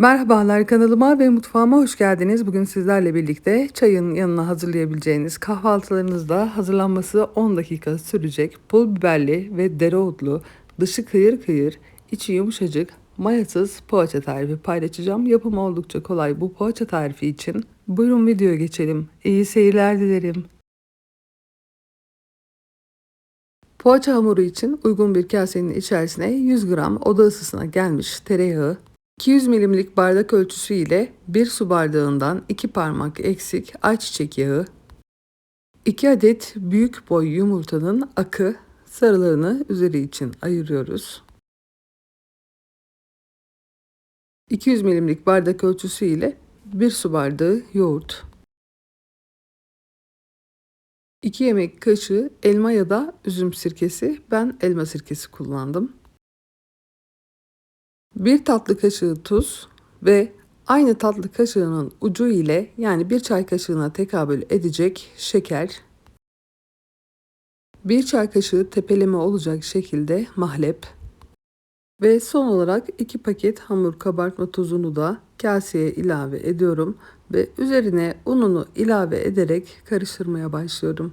Merhabalar kanalıma ve mutfağıma hoş geldiniz. Bugün sizlerle birlikte çayın yanına hazırlayabileceğiniz kahvaltılarınızda hazırlanması 10 dakika sürecek pul biberli ve dereotlu, dışı kıyır kıyır, içi yumuşacık, mayasız poğaça tarifi paylaşacağım. Yapımı oldukça kolay bu poğaça tarifi için. Buyurun videoya geçelim. İyi seyirler dilerim. Poğaça hamuru için uygun bir kasenin içerisine 100 gram oda ısısına gelmiş tereyağı, 200 milimlik bardak ölçüsü ile 1 su bardağından 2 parmak eksik ayçiçek yağı, 2 adet büyük boy yumurtanın akı sarılarını üzeri için ayırıyoruz. 200 milimlik bardak ölçüsü ile 1 su bardağı yoğurt, 2 yemek kaşığı elma ya da üzüm sirkesi. Ben elma sirkesi kullandım. 1 tatlı kaşığı tuz ve aynı tatlı kaşığının ucu ile yani bir çay kaşığına tekabül edecek şeker, 1 çay kaşığı tepeleme olacak şekilde mahlep ve son olarak 2 paket hamur kabartma tozunu da kaseye ilave ediyorum ve üzerine ununu ilave ederek karıştırmaya başlıyorum.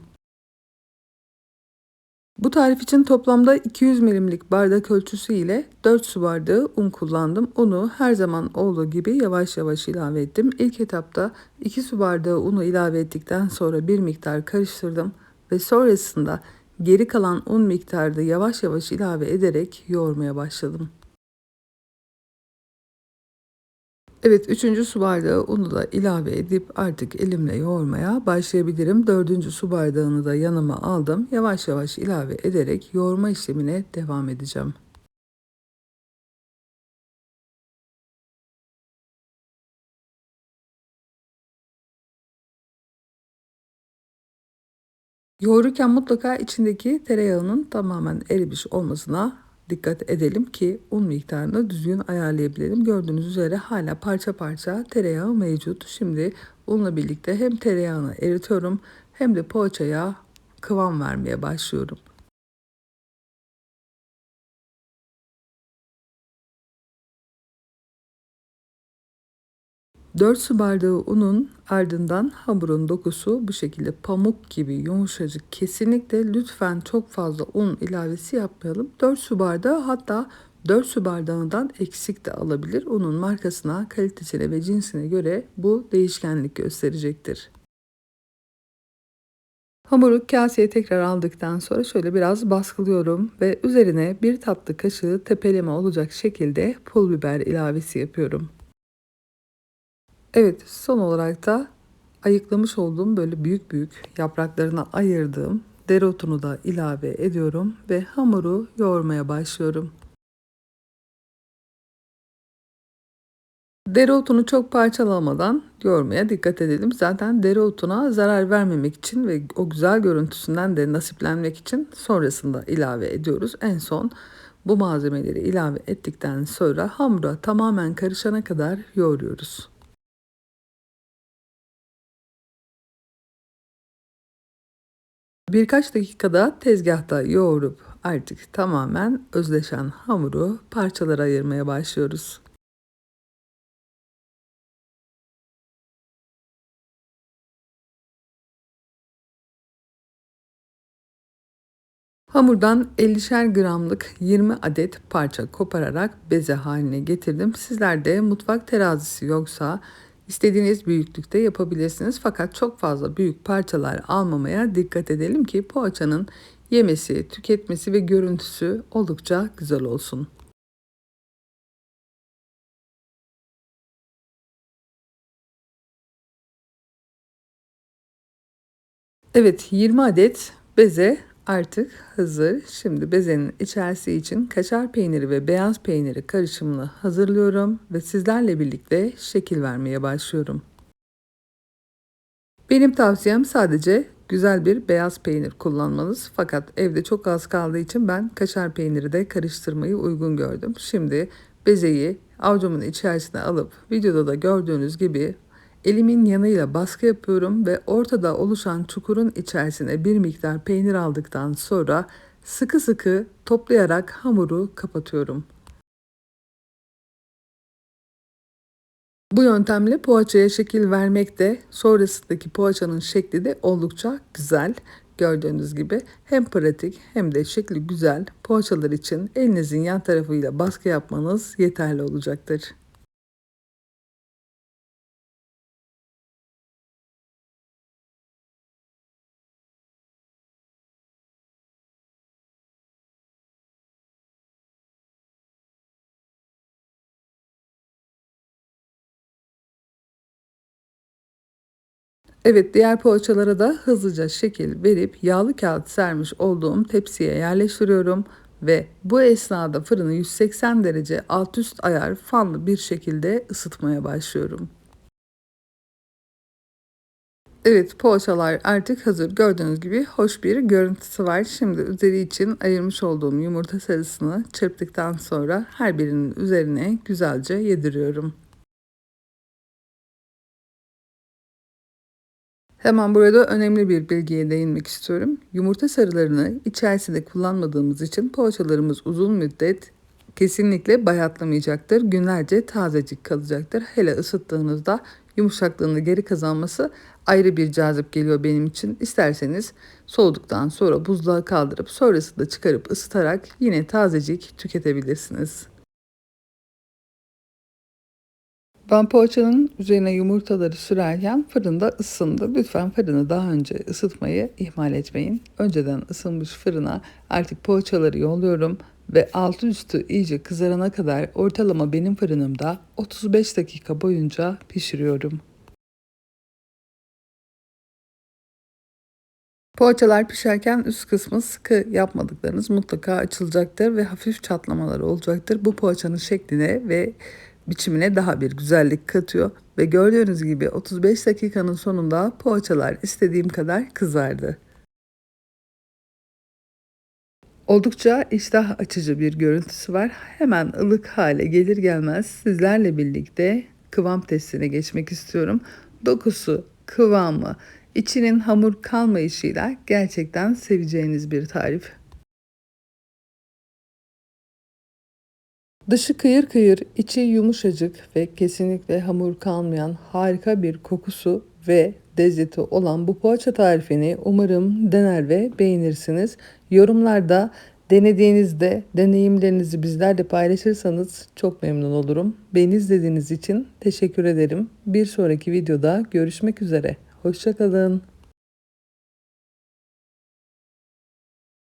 Bu tarif için toplamda 200 milimlik bardak ölçüsü ile 4 su bardağı un kullandım. Unu her zaman olduğu gibi yavaş yavaş ilave ettim. İlk etapta 2 su bardağı unu ilave ettikten sonra bir miktar karıştırdım ve sonrasında geri kalan un miktarını yavaş yavaş ilave ederek yoğurmaya başladım. Evet üçüncü su bardağı unu da ilave edip artık elimle yoğurmaya başlayabilirim. Dördüncü su bardağını da yanıma aldım. Yavaş yavaş ilave ederek yoğurma işlemine devam edeceğim. Yoğururken mutlaka içindeki tereyağının tamamen erimiş olmasına dikkat edelim ki un miktarını düzgün ayarlayabilelim. Gördüğünüz üzere hala parça parça tereyağı mevcut. Şimdi unla birlikte hem tereyağını eritiyorum hem de poğaçaya kıvam vermeye başlıyorum. 4 su bardağı unun ardından hamurun dokusu bu şekilde pamuk gibi yumuşacık. Kesinlikle lütfen çok fazla un ilavesi yapmayalım. 4 su bardağı hatta 4 su bardağından eksik de alabilir. Unun markasına, kalitesine ve cinsine göre bu değişkenlik gösterecektir. Hamuru kaseye tekrar aldıktan sonra şöyle biraz baskılıyorum ve üzerine bir tatlı kaşığı tepeleme olacak şekilde pul biber ilavesi yapıyorum. Evet son olarak da ayıklamış olduğum böyle büyük büyük yapraklarına ayırdığım dereotunu da ilave ediyorum ve hamuru yoğurmaya başlıyorum. Dereotunu çok parçalamadan yoğurmaya dikkat edelim. Zaten dereotuna zarar vermemek için ve o güzel görüntüsünden de nasiplenmek için sonrasında ilave ediyoruz. En son bu malzemeleri ilave ettikten sonra hamura tamamen karışana kadar yoğuruyoruz. Birkaç dakikada tezgahta yoğurup artık tamamen özleşen hamuru parçalara ayırmaya başlıyoruz. Hamurdan 50'şer gramlık 20 adet parça kopararak beze haline getirdim. Sizler de mutfak terazisi yoksa İstediğiniz büyüklükte yapabilirsiniz fakat çok fazla büyük parçalar almamaya dikkat edelim ki poğaçanın yemesi, tüketmesi ve görüntüsü oldukça güzel olsun. Evet 20 adet beze artık hazır. Şimdi bezenin içerisi için kaşar peyniri ve beyaz peyniri karışımını hazırlıyorum ve sizlerle birlikte şekil vermeye başlıyorum. Benim tavsiyem sadece güzel bir beyaz peynir kullanmanız. Fakat evde çok az kaldığı için ben kaşar peyniri de karıştırmayı uygun gördüm. Şimdi bezeyi avucumun içerisine alıp videoda da gördüğünüz gibi Elimin yanıyla baskı yapıyorum ve ortada oluşan çukurun içerisine bir miktar peynir aldıktan sonra sıkı sıkı toplayarak hamuru kapatıyorum. Bu yöntemle poğaçaya şekil vermek de sonrasındaki poğaçanın şekli de oldukça güzel. Gördüğünüz gibi hem pratik hem de şekli güzel poğaçalar için elinizin yan tarafıyla baskı yapmanız yeterli olacaktır. Evet diğer poğaçalara da hızlıca şekil verip yağlı kağıt sermiş olduğum tepsiye yerleştiriyorum ve bu esnada fırını 180 derece alt üst ayar fanlı bir şekilde ısıtmaya başlıyorum. Evet poğaçalar artık hazır. Gördüğünüz gibi hoş bir görüntüsü var. Şimdi üzeri için ayırmış olduğum yumurta sarısını çırptıktan sonra her birinin üzerine güzelce yediriyorum. Hemen burada önemli bir bilgiye değinmek istiyorum. Yumurta sarılarını içerisinde kullanmadığımız için poğaçalarımız uzun müddet kesinlikle bayatlamayacaktır. Günlerce tazecik kalacaktır. Hele ısıttığınızda yumuşaklığını geri kazanması ayrı bir cazip geliyor benim için. İsterseniz soğuduktan sonra buzluğa kaldırıp sonrasında çıkarıp ısıtarak yine tazecik tüketebilirsiniz. Ben poğaçanın üzerine yumurtaları sürerken fırında ısındı. Lütfen fırını daha önce ısıtmayı ihmal etmeyin. Önceden ısınmış fırına artık poğaçaları yolluyorum ve altı üstü iyice kızarana kadar ortalama benim fırınımda 35 dakika boyunca pişiriyorum. Poğaçalar pişerken üst kısmı sıkı yapmadıklarınız mutlaka açılacaktır ve hafif çatlamalar olacaktır. Bu poğaçanın şekline ve biçimine daha bir güzellik katıyor ve gördüğünüz gibi 35 dakikanın sonunda poğaçalar istediğim kadar kızardı. Oldukça iştah açıcı bir görüntüsü var. Hemen ılık hale gelir gelmez sizlerle birlikte kıvam testine geçmek istiyorum. Dokusu, kıvamı, içinin hamur kalmayışıyla gerçekten seveceğiniz bir tarif. Dışı kıyır kıyır, içi yumuşacık ve kesinlikle hamur kalmayan harika bir kokusu ve lezzeti olan bu poğaça tarifini umarım dener ve beğenirsiniz. Yorumlarda denediğinizde deneyimlerinizi bizlerle paylaşırsanız çok memnun olurum. Beni izlediğiniz için teşekkür ederim. Bir sonraki videoda görüşmek üzere. Hoşçakalın.